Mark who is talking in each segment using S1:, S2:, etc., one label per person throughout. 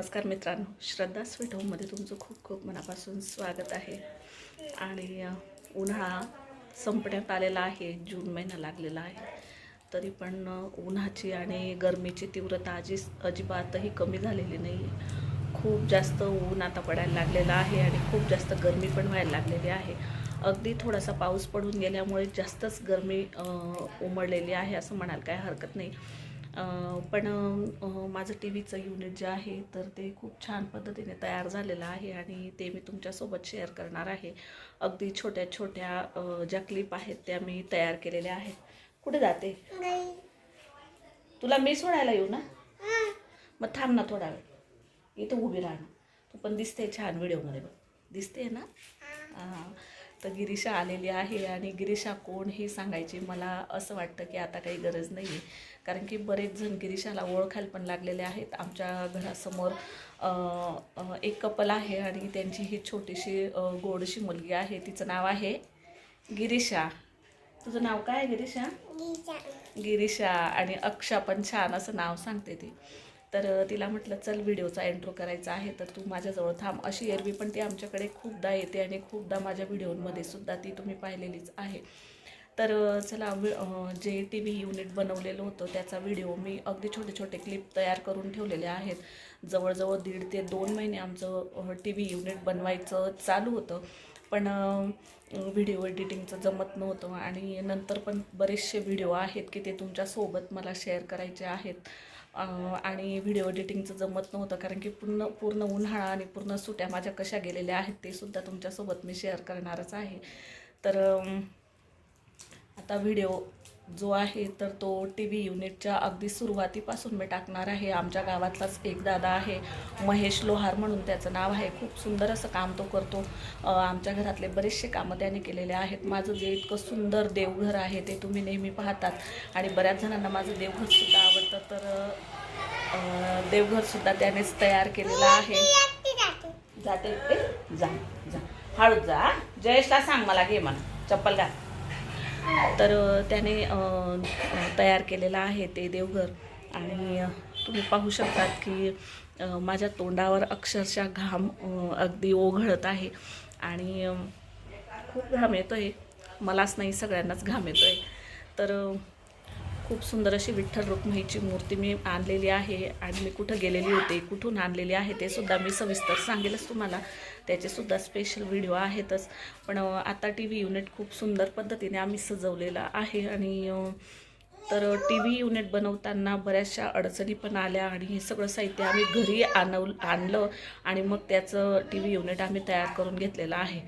S1: नमस्कार मित्रांनो. श्रद्धा स्वीट होममध्ये तुमचं खूप खूप मनापासून स्वागत आहे. आणि उन्हाळा संपण्यात आलेला आहे. जून महिना लागलेला आहे. तरी पण उन्हाची आणि गरमीची तीव्रता अजी अजिबातही कमी झालेली नाही खूप जास्त ऊन आता पडायला लागलेलं आहे आणि खूप जास्त गरमी पण व्हायला लागलेली आहे. अगदी थोडासा पाऊस पडून गेल्यामुळे जास्तच गरमी उमडलेली आहे असं म्हणायला काय हरकत नाही. पण माझं टी व्हीचं युनिट जे आहे तर ते खूप छान पद्धतीने तयार झालेलं आहे आणि ते मी तुमच्यासोबत शेअर करणार आहे. अगदी छोट्या छोट्या ज्या क्लिप आहेत त्या मी तयार केलेल्या आहेत. कुठे जाते? तुला मी सोडायला येऊ ना? मग थांब ना थोडा वेळ. इथं उभी राहणार तू पण दिसते छान व्हिडिओमध्ये बघ. दिसते ना? हां. तर गिरीशा आलेली आहे आणि गिरीशा कोण हे सांगायची मला असं वाटतं की आता काही गरज नाही आहे कारण की बरेच जण गिरीशाला ओळखायला पण लागलेले आहेत. आमच्या घरासमोर एक कपल आहे आणि त्यांची ही छोटीशी गोडशी मुलगी आहे. तिचं नाव आहे गिरीशा. तुझं नाव काय आहे गिरीशा? गिरीशा. आणि अक्षा पण छान असं नाव सांगते ती. तर तिला म्हटलं चल व्हिडिओचा एंट्रो करायचा आहे. तर तू माझ्याजवळ थांब. अशी एरवी पण ती आमच्याकडे खूपदा येते आणि खूपदा माझ्या व्हिडिओमध्ये सुद्धा ती तुम्ही पाहिलेलीच आहे. तर चला वि- जे टी व्ही युनिट बनवलेलं होतं त्याचा व्हिडिओ मी अगदी छोटे छोटे क्लिप तयार करून ठेवलेले आहेत. जवळजवळ दीड ते दोन महिने आमचं टी व्ही युनिट बनवायचं चालू होतं. पण व्हिडिओ एडिटिंगचं जमत नव्हतं आणि नंतर पण बरेचसे व्हिडिओ आहेत की ते तुमच्यासोबत मला शेअर करायचे आहेत. आणि व्हिडिओ एडिटिंगचं जमत नव्हतं कारण की पूर्ण पूर्ण उन्हाळा आणि पूर्ण सुट्या माझ्या कशा गेलेल्या आहेत ते सुद्धा तुमच्यासोबत मी शेअर करणारच आहे. तर आता व्हिडिओ जो आहे तर तो टी व्ही युनिटच्या अगदी सुरुवातीपासून मी टाकणार आहे. आमच्या गावातलाच एक दादा आहे महेश लोहार म्हणून त्याचं नाव आहे. खूप सुंदर असं काम तो करतो. आमच्या घरातले बरेचसे कामं त्याने केलेले आहेत. माझं जे इतकं सुंदर देवघर आहे ते तुम्ही नेहमी पाहतात. आणि बऱ्याच जणांना माझं देवघरसुद्धा आवडतं तर देवघरसुद्धा त्यानेच तयार केलेलं आहे. जाते. ते जा जा. हळूच जा जयेशला सांग मला घे म्हणा. चप्पल घाल. तर त्याने तयार केलेलं आहे ते देवघर. आणि तुम्ही पाहू शकतात की माझ्या तोंडावर अक्षरशः घाम अगदी ओघळत आहे. आणि खूप घाम येतो आहे मलाच नाही सगळ्यांनाच घाम येतो आहे तर खूप सुंदर अशी विठ्ठल रुक्मिणीची मूर्ती मी आणलेली आहे आणि मी कुठं गेलेली होते कुठून आणलेली आहे ते सुद्धा मी सविस्तर सांगेलच तुम्हाला. त्याचेसुद्धा स्पेशल व्हिडिओ आहेतच. पण आता टी व्ही युनिट खूप सुंदर पद्धतीने आम्ही सजवलेलं आहे आणि तर टी व्ही युनिट बनवताना बऱ्याचशा अडचणी पण आल्या आणि हे सगळं साहित्य आम्ही घरी आणव आणलं आणि मग त्याचं टी व्ही युनिट आम्ही तयार करून घेतलेलं आहे.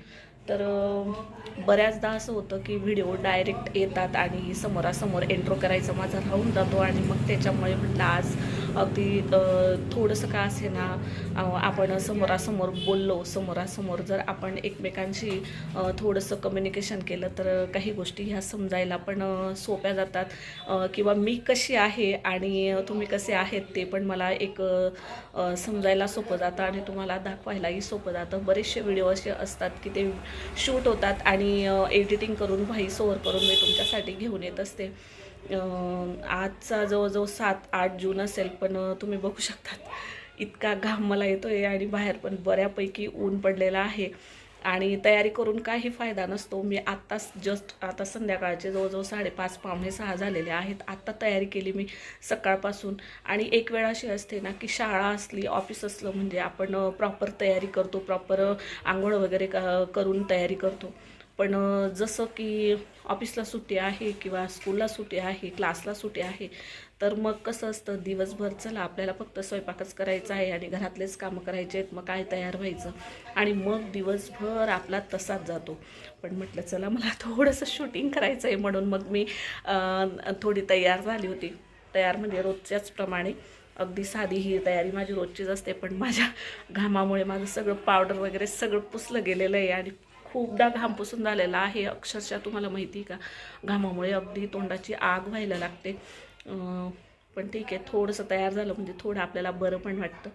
S1: तर बऱ्याचदा असं होतं की व्हिडिओ डायरेक्ट येतात आणि समोरासमोर एंट्रो करायचा माझा राहून जातो आणि मग त्याच्यामुळे म्हटलं आज अगदी थोडंसं का असे ना आपण समोरासमोर बोललो समोरासमोर जर आपण एकमेकांशी थोडंसं कम्युनिकेशन केलं तर काही गोष्टी ह्या समजायला पण सोप्या जातात. किंवा मी कशी आहे आणि तुम्ही कसे आहेत ते पण मला एक समजायला सोपं जातं आणि तुम्हाला दाखवायलाही सोपं जातं. बरेचसे व्हिडिओ असे असतात की ते शूट होतात आणि एडिटिंग करून व्हॉइस ओव्हर करून मी तुमच्यासाठी घेऊन येत असते. आजचा जवळजवळ सात आठ जून असेल पण तुम्ही बघू शकतात. इतका घाम मला येतो आहे आणि बाहेर पण बऱ्यापैकी ऊन पडलेलं आहे. आणि तयारी करून काही फायदा नसतो. मी आत्ताच जस्ट आता संध्याकाळचे जवळजवळ साडेपाच पावणे सहा झालेले आहेत. आत्ता तयारी केली मी सकाळपासून. आणि एक वेळ अशी असते ना की शाळा असली ऑफिस असलं म्हणजे आपण प्रॉपर तयारी करतो प्रॉपर आंघोळ वगैरे क करून तयारी करतो. पण जसं की ऑफिसला सुट्टी आहे किंवा स्कूलला सुट्टी आहे क्लासला सुट्टी आहे तर मग कसं असतं दिवसभर चला आपल्याला फक्त स्वयंपाकच करायचा आहे आणि घरातलेच कामं करायचे आहेत मग काय तयार व्हायचं? आणि मग दिवसभर आपला तसाच जातो. पण म्हटलं चला मला थोडंसं शूटिंग करायचं आहे म्हणून मग मी थोडी तयार झाली होती. तयार म्हणजे रोजच्याच प्रमाणे. अगदी साधी ही तयारी माझी रोजचीच असते पण माझ्या घामामुळे माझं सगळं पावडर वगैरे सगळं पुसलं गेलेलं आहे आणि खूपदा घाम पुसून झालेला आहे. अक्षरशः तुम्हाला माहिती आहे का? घामामुळे अगदी तोंडाची आग व्हायला लागते. पण ठीक आहे थोडंसं तयार झालं म्हणजे थोडं आपल्याला बरं पण वाटतं.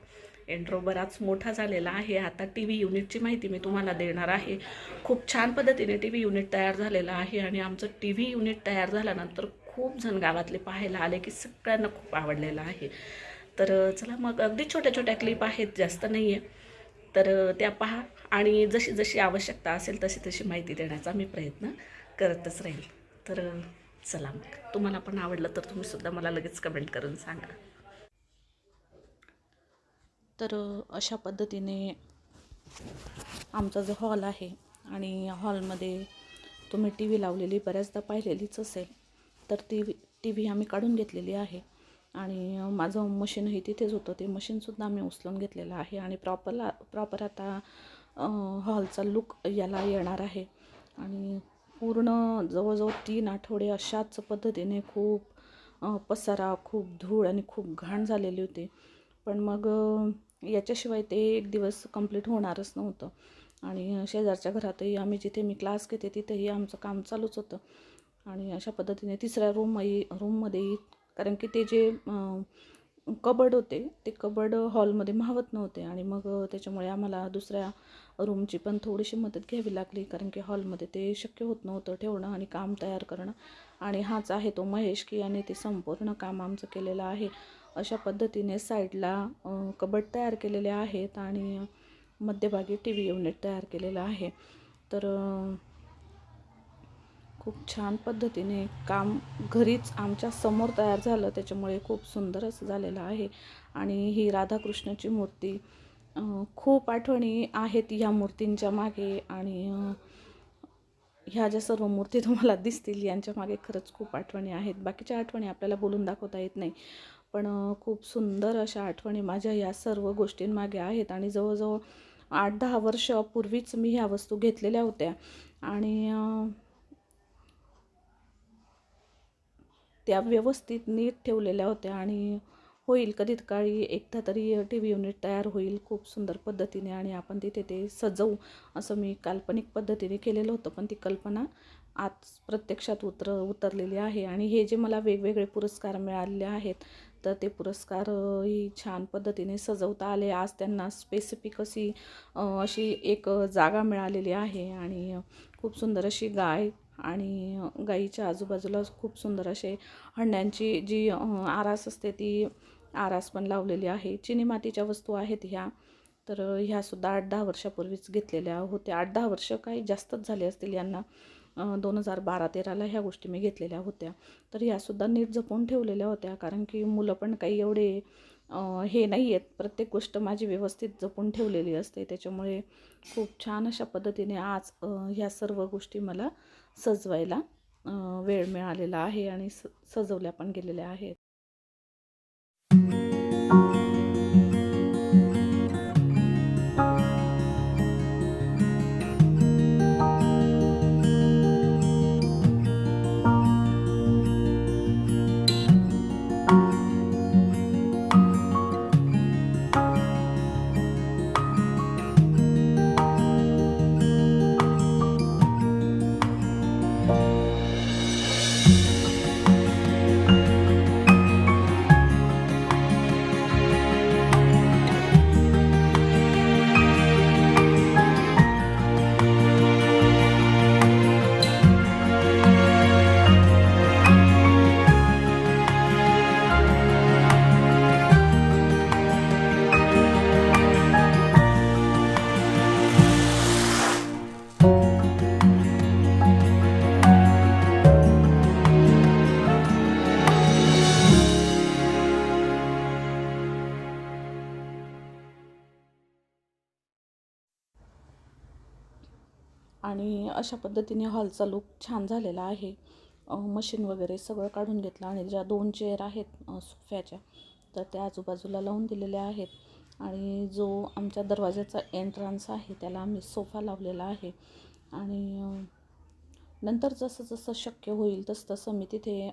S1: एंट्रो बराच मोठा झालेला आहे. आता टी व्ही युनिटची माहिती मी तुम्हाला देणार आहे. खूप छान पद्धतीने टी व्ही युनिट तयार झालेलं आहे आणि आमचं टी व्ही युनिट तयार झाल्यानंतर खूप जण गावातले पाहायला आले की सगळ्यांना खूप आवडलेलं आहे. तर चला मग अगदी छोट्या छोट्या क्लिप आहेत जास्त नाही आहे तर त्या पहा. आणि जशी जशी आवश्यकता असेल तशी तशी माहिती देण्याचा मी प्रयत्न करतच राहील. तर चला मग. तुम्हाला पण आवडलं तर तुम्हीसुद्धा मला लगेच कमेंट करून सांगा. तर अशा पद्धतीने आमचा जो हॉल आहे आणि हॉलमध्ये तुम्ही टी व्ही लावलेली बऱ्याचदा पाहिलेलीच असेल तर ती टी व्ही आम्ही काढून घेतलेली आहे. आणि माझं मशीनही तिथेच होतं. ते मशीनसुद्धा आम्ही उचलून घेतलेलं आहे आणि प्रॉपरला प्रॉपर आता हॉलचा लुक याला येणार आहे. आणि पूर्ण जवळजवळ तीन आठवडे अशाच पद्धतीने खूप पसारा खूप धूळ आणि खूप घाण झालेली होती. पण मग याच्याशिवाय ते एक दिवस कंप्लीट होणारच नव्हतं. आणि शेजारच्या घरातही आम्ही जिथे मी क्लास घेते तिथेही आमचं काम चालूच होतं. आणि अशा पद्धतीने तिसऱ्या रूमही रूममध्येही कारण की ते जे कबड होते ते कबड हॉलमध्ये मावत नव्हते आणि मग त्याच्यामुळे आम्हाला दुसऱ्या रूमची पण थोडीशी मदत घ्यावी लागली कारण की हॉलमध्ये ते शक्य होत नव्हतं ठेवणं आणि काम तयार करणं. आणि हाच आहे तो महेश की याने ते संपूर्ण काम आमचं केलेलं आहे. अशा पद्धतीने साईडला कबड तयार केलेले आहेत आणि मध्यभागी टी व्ही युनिट तयार केलेलं आहे. तर खूप छान पद्धतीने काम घरीच आमच्यासमोर तयार झालं. त्याच्यामुळे खूप सुंदर असं झालेलं आहे. आणि ही राधाकृष्णाची मूर्ती खूप आठवणी आहेत ह्या मूर्तींच्या मागे. आणि ह्या ज्या सर्व मूर्ती तुम्हाला दिसतील यांच्या मागे खरंच खूप आठवणी आहेत. बाकीच्या आठवणी आपल्याला बोलून दाखवता येत नाही. पण खूप सुंदर अशा आठवणी माझ्या या सर्व गोष्टींमागे आहेत. आणि जवळजवळ आठ दहा वर्षापूर्वीच मी ह्या वस्तू घेतलेल्या होत्या. आणि त्या व्यवस्थित नीट ठेवलेल्या होत्या आणि होईल कधीत काळी एकदा तरी टी व्ही युनिट तयार होईल खूप सुंदर पद्धतीने आणि आपण तिथे ते सजवू असं मी काल्पनिक पद्धतीने केलेलं होतं. पण ती कल्पना आज प्रत्यक्षात उतर उतरलेली आहे आणि हे जे मला वेगवेगळे पुरस्कार मिळालेले आहेत तर ते पुरस्कारही छान पद्धतीने सजवता आले. आज त्यांना स्पेसिफिक अशी अशी एक जागा मिळालेली आहे आणि खूप सुंदर अशी गाय आणि गाईच्या आजूबाजूला खूप सुंदर असे हंड्यांची जी आरास असते ती आरास पण लावलेली आहे. चिनी मातीच्या वस्तू आहेत ह्या. तर ह्यासुद्धा आठ दहा वर्षापूर्वीच घेतलेल्या होत्या. आठ दहा वर्ष काही जास्तच झाले असतील यांना. दोन हजार बारा तेराला ह्या गोष्टी मी घेतलेल्या होत्या. तर ह्यासुद्धा नीट जपून ठेवलेल्या होत्या. कारण की मुलं पण काही एवढे हे नाही आहेत प्रत्येक गोष्ट माझी व्यवस्थित जपून ठेवलेली असते. त्याच्यामुळे खूप छान अशा पद्धतीने आज ह्या सर्व गोष्टी मला सजवायला वेळ मिळालेला आहे आणि स सजवल्या पण गेलेल्या आहेत. आणि अशा पद्धतीने हॉलचा लुक छान झालेला आहे. मशीन वगैरे सगळं काढून घेतलं आणि ज्या दोन चेअर आहेत सोफ्याच्या तर त्या आजूबाजूला लावून दिलेल्या आहेत. आणि जो आमच्या दरवाजाचा एंट्रन्स आहे त्याला आम्ही सोफा लावलेला आहे. आणि नंतर जसं जसं शक्य होईल तसं तसं मी तिथे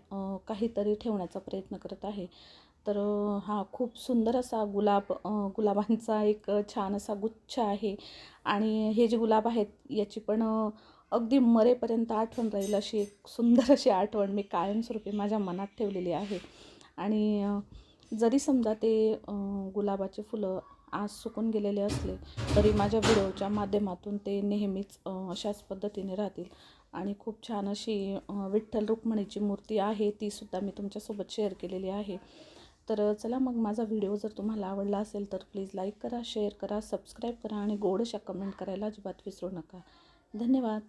S1: काहीतरी ठेवण्याचा प्रयत्न करत आहे. तर हा खूप सुंदर असा गुलाब गुलाबांचा एक छान असा गुच्छ आहे. आणि हे जे गुलाब आहेत याची पण अगदी मरेपर्यंत आठवण राहील अशी एक सुंदर अशी आठवण मी कायमस्वरूपी माझ्या मनात ठेवलेली आहे. आणि जरी समजा ते गुलाबाचे फुलं आज सुकून गेलेले असले तरी माझ्या व्हिडिओच्या माध्यमातून ते नेहमीच अशाच पद्धतीने राहतील. आणि खूप छान अशी विठ्ठल रुक्मिणीची मूर्ती आहे तीसुद्धा मी तुमच्यासोबत शेअर केलेली आहे. तर चला मग माझा व्हिडिओ जर तुम्हाला आवडला असेल तर प्लीज लाईक करा शेअर करा सबस्क्राईब करा आणि गोडशा कमेंट करायला अजिबात विसरू नका. धन्यवाद.